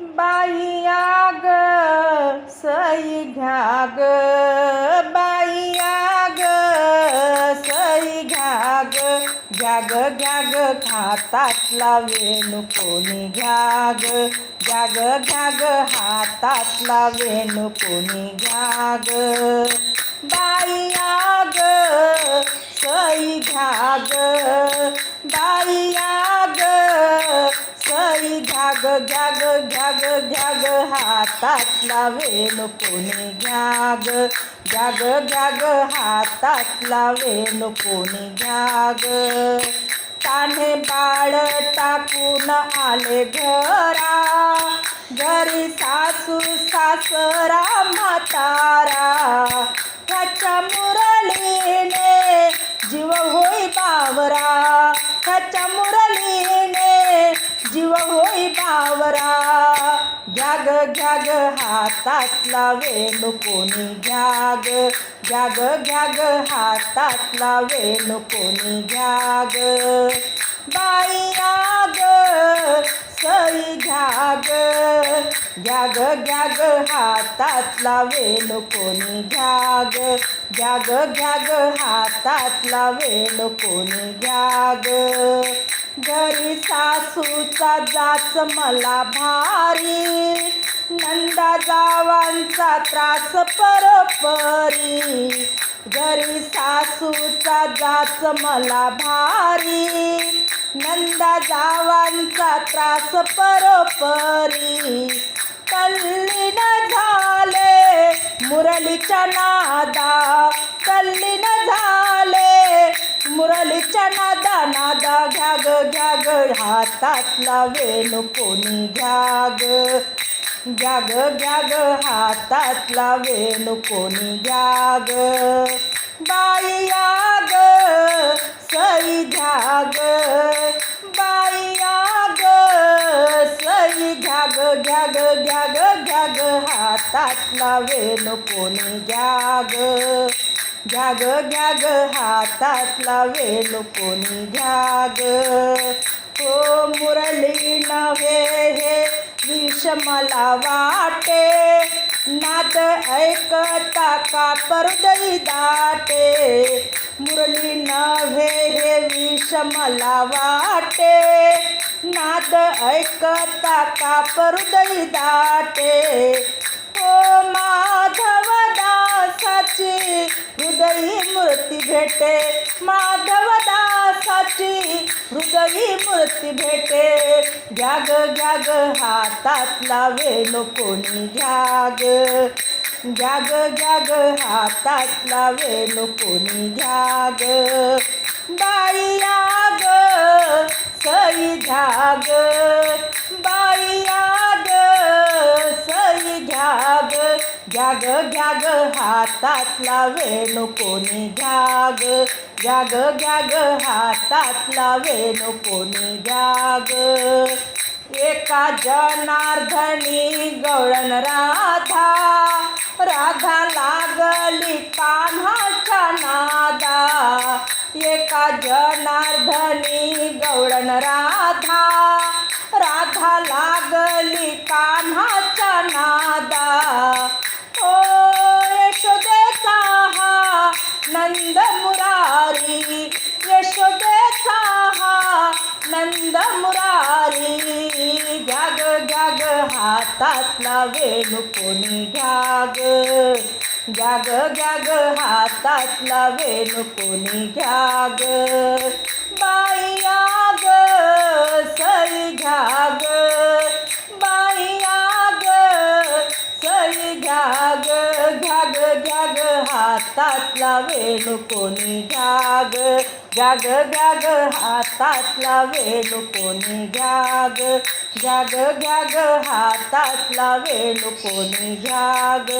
बाईया ग सई घ्या ग बाईया ग सई घ्या ग घ्या ग घ्या ग हातातला वेणू कोणी घ्या ग घ्या ग घ्या ग हातातला वेणू कोणी घ्या ग बाईया ग सई घ्या ग बाई घ्या ग घ्या ग घ्या ग घ्या हातातला वेणू कोणी घ्या ग घ्या ग घ्या ग हातातला कोणी घ्या ग बाळ टाकून आले घरा. घरी सासू सासरा म्हातारा. बावरा घ्या ग हातातला वेणू कोणी घ्या ग घ्या हातातला वेणू कोणी घ्या बाई बाईया सई घ्या ग घ्या हातातला वेणू कोणी घ्या ग घ्या हातातला वेणू कोणी घ्या घरी सासूचा जाच मला भारी नंदा जावांचा त्रास परोपरी. घरी सासूचा जाच मला भारी नंदा जावांचा त्रास परोपरी. तल्लीन झाले मुरलीच्या नादा हातातला वेणू कोणी जाग जाग जाग हातातला वेणू कोणी घ्या बाई बाईया सई जाग बाई बाईया ग सई जाग जाग जाग जाग हातातला वेणू कोणी घ्या ग घ्या हातातला वेणू कोणी घ्या हो मुरली नव्हे हे विष मला वाटे. नाद ऐकता का परदई दाटे? मुरली नव्हे हे विष मला वाटे. नाद ऐकता का परदई दाटे? ओ माधव दासाची हृदयी मूर्ती भेटे. माधव दासाची हृदयी मूर्ती भेटे. घ्या ग हातात लावेलो कोणी घ्या ग घ्या हातात लावेलो कोणी घ्या बाई आग सई घ्या घ्या ग घ्या ग हातातला वेणू कोणी घ्या ग घ्या ग घ्या ग हातातला वेणू कोणी घ्या ग एका जनार्दनी गवळण राधा. राधा लागली कान्हाच्या नादा. एका जनार्दनी गवळण राधा राधा. नंद मुरारी यशोदेचा हा नंद मुरारी घ्या ग हातातला वेणू कोणी घ्या ग घ्या हातातला वेणू कोणी घ्या बाई आग ग सई घ्या ग बाईया ग सई घ्या जाग हातातला वेणू कोणी जाग? जाग जाग हातातला वेणू कोणी जाग? जाग जाग हातातला वेणू कोणी जाग?